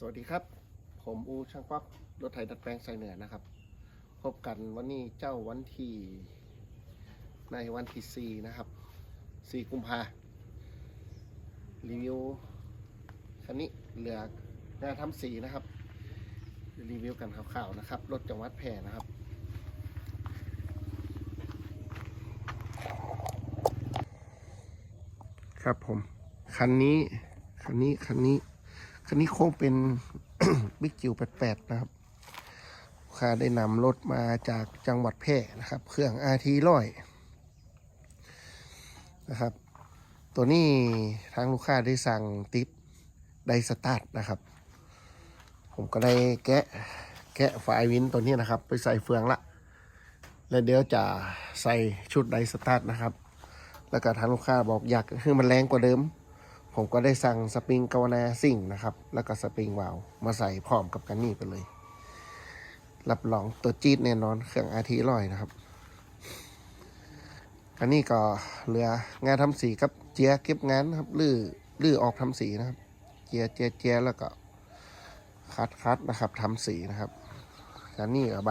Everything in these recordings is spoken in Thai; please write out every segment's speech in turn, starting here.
สวัสดีครับ ผมอูช่างป๊อกรถไถดัดแปลงใส่เหนือนะครับ พบกันวันนี้เจ้าวันที่ในวันที่ 4 นะครับ 4 กุมภารีวิวคันนี้เหลืองานทำสีนะครับ รีวิวกันคร่าวๆนะครับ รถจังหวัดแพร่นะครับ ครับผม คันนี้ คันนี้ คันนี้ คันนี้คงเป็นบิ๊กจิ๋ว88นะครับลูกค้าได้นำรถมาจากจังหวัดแพร่นะครับ เครื่อง RT ร้อยนะครับ ตัวนี้ทางลูกค้าได้สั่งติดไดสตาร์ทนะครับ ผมก็ได้แกะแกะไฟวินตัวนี้นะครับ ไปใส่เฟืองละ แล้วเดี๋ยวจะใส่ชุดไดสตาร์ทนะครับ แล้วก็ทางลูกค้าบอกอยากให้มันแรงกว่าเดิม ผมก็ได้สั่งสปริงกาวนาซิ่งนะครับ แล้วก็สปริงวาล์วมาใส่พร้อมกับกันนี่ไปเลย รับรองตัวจี๊ดแน่นอนเครื่องอาทีร้อยนะครับอันนี้ก็เหลืองานทำสีกับเจียเก็บงานครับลื้อลื้อออกทำสีนะครับ เจียเจียเจียแล้วก็คัดคัดนะครับทำสีนะครับอันนี้ก็ใบ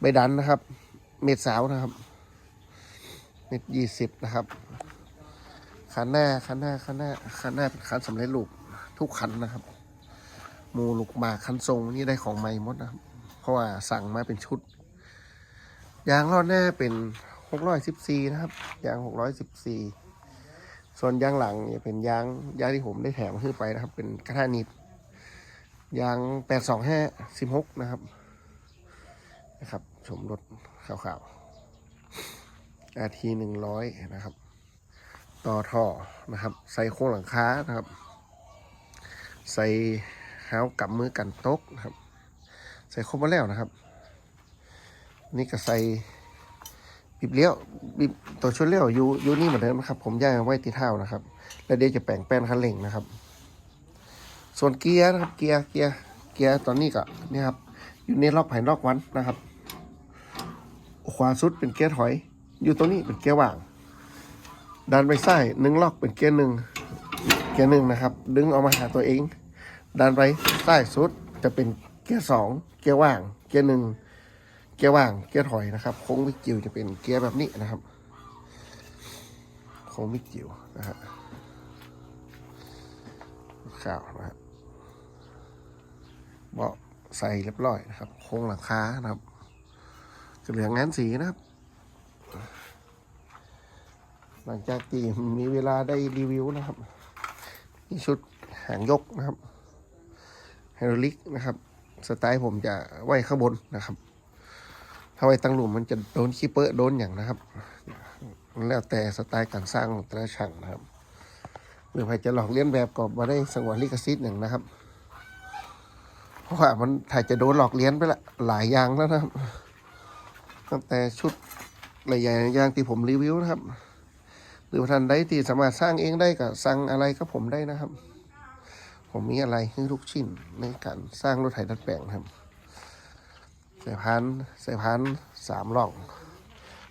ใบดันนะครับ เม็ดสาวนะครับ เม็ดยี่สิบนะครับ คันหน้าคันหน้าคันหน้าคันหน้าเป็นคันสำเร็จรูปทุกคันนะครับหมูลูกหมากคันทรงนี่ได้ของใหม่หมดนะครับเพราะว่าสั่งมาเป็นชุด ยางรอดหน้าเป็นหกร้อยสิบสี่นะครับ ยางหกร้อยสิบสี่ส่วนยางหลังเนี่ยเป็นยางยางที่ผมได้แถมขึ้นไปนะครับ เป็นกระทะนิดยางแปดสองห้าสิบหกนะครับนะครับ ชมรถขาวๆอาทีหนึ่งร้อยนะครับ ต่อท่อนะครับ ใส่โครงหลังคานะครับ ใส่เท้ากับมือกันตกนะครับ ใส่ครบมาแล้วนะครับ นี่ก็ใส่บิบเลี้ยวบิบตัวชุดเลี้ยวอยู่อยู่นี่เหมือนเดิมนะครับ ผมย้ายมาไว้ที่เท้านะครับ แล้วเดี๋ยวจะแปลงแป้นคันเร่งนะครับ ส่วนเกียร์นะครับ เกียร์เกียร์เกียร์ตอนนี้ก็นี่ครับอยู่ในล็อกไผ่ล็อกวันนะครับขวาสุดเป็นเกียร์ถอย อยู่ตรงนี้เป็นเกียร์ว่าง ดันไปซ้หนึ่งล็อกเป็นเกียร์หนึ่งเกียร์หนึ่งนะครับ ดึงออกมาหาตัวเอง ดันไปซ้สุดจะเป็นเกียร์สองเกียร์ว่าง เกียร์หนึ่งเกียร์ว่างเกียร์ถอยนะครับโค้งวิกจิวจะเป็นเกียร์แบบนี้นะครับโค้งวิกจิวนะฮะข่าวนะฮะเบาะใส่เรียบร้อยนะครับ โค้งหลังคานะครับจะเหลืองงานสีนะครับ หลังจากที่มีเวลาได้รีวิวนะครับนี่ชุดหางยกนะครับไฮดรอลิกนะครับ สไตล์ผมจะไว้ข้างบนนะครับ ถ้าไว้ตั้งหลุมมันจะโดนคีเปอร์โดนอย่างนะครับมันแล้วแต่สไตล์การสร้างของแต่ละช่างนะครับ หรือใครจะหลอกเลียนแบบก็มาได้สงวนลิขสิทธิ์อย่างนะครับ เพราะว่ามันถ่ายจะโดนหลอกเลียนไปละหลายอย่างแล้วนะครับ ตั้งแต่ชุดหลายอย่างที่ผมรีวิวนะครับ หรือท่านใดที่สามารถสร้างเองได้ก็สั่งอะไรก็ผมได้นะครับ ผมมีอะไรให้ทุกชิ้นในการสร้างรถไถดัดแปลงครับสายพันธุ์สายพันสามล่อง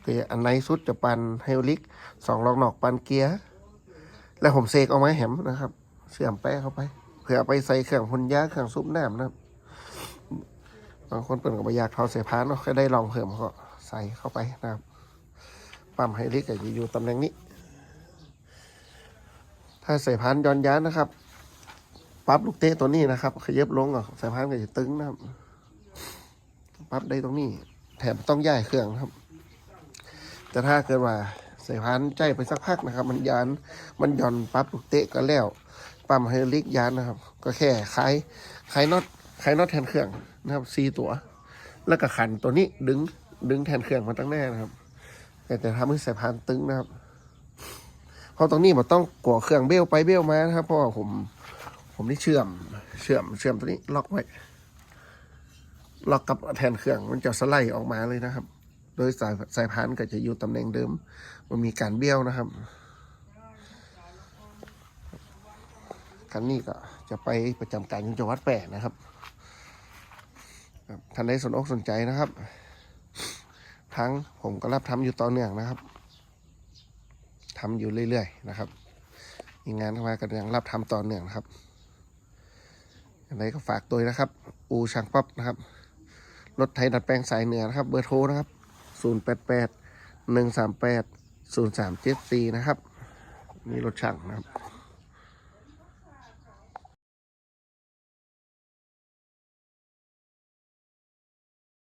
แต่อันไหนสุดจะปันไฮลิกสองล่องนอกปันเกียร์แล้วผมเสกเอาไม้แหมนะครับเชื่อมแป้เข้าไปเพื่อไปใส่เครื่องพ่นยาเครื่องซุปน้ำนะครับบางคนเปิดกับบอยากทอสายพันเนาะก็ได้ลองเพิ่มก็ใส่เข้าไปนะครับ ปั๊มไฮลิกก็จะอยู่ตำแหน่งนี้ ถ้าสายพานย้อนย้านนะครับปรับลูกเตะตัวนี้นะครับ ขยับลงอะสายพานก็จะตึงนะครับปรับได้ตรงนี้ แถมต้องย้ายเครื่องนะครับ แต่ถ้าเกิดว่าสายพานใจไปสักพักนะครับ มันยาน มันย่อนปรับลูกเตะก็แล้ว ปั๊มไฮดรอลิกยานนะครับ ก็แค่คลายคลายน็อตคลายน็อตแทนเครื่องนะครับซีตัว แล้วก็ขันตัวนี้ดึงดึงแทนเครื่องมาตั้งแน่นะครับ แต่แต่ทำให้สายพานตึงนะครับ เพราะตรงนี้มันต้องก่อเครื่องเบี้ยวไปเบี้ยวมานะครับเพราะว่าผม ผมนี่เชื่อมเชื่อมเชื่อมตัวนี้ล็อกไว้ล็อกกับแทนเครื่องมันจะสไลด์ออกมาเลยนะครับ โดยสายสายพานก็จะอยู่ตำแหน่งเดิม มันมีการเบี้ยวนะครับคันนี้ก็จะไปประจำการอยู่จังหวัดแปะนะครับครับท่านใดสนอกสนใจนะครับ ทั้งผมก็รับทำอยู่ต่อเนื่องนะครับ ทำอยู่เรื่อยๆนะครับมีงานเข้ามากันยังรับทำต่อเนื่องนะครับยังไรก็ฝากตัวนะครับ อูช่างป๊อปนะครับ รถไทยดัดแปลงสายเหนือนะครับ เบอร์โทรนะครับ 088 138 0374 นะครับ นี่รถช่างนะครับ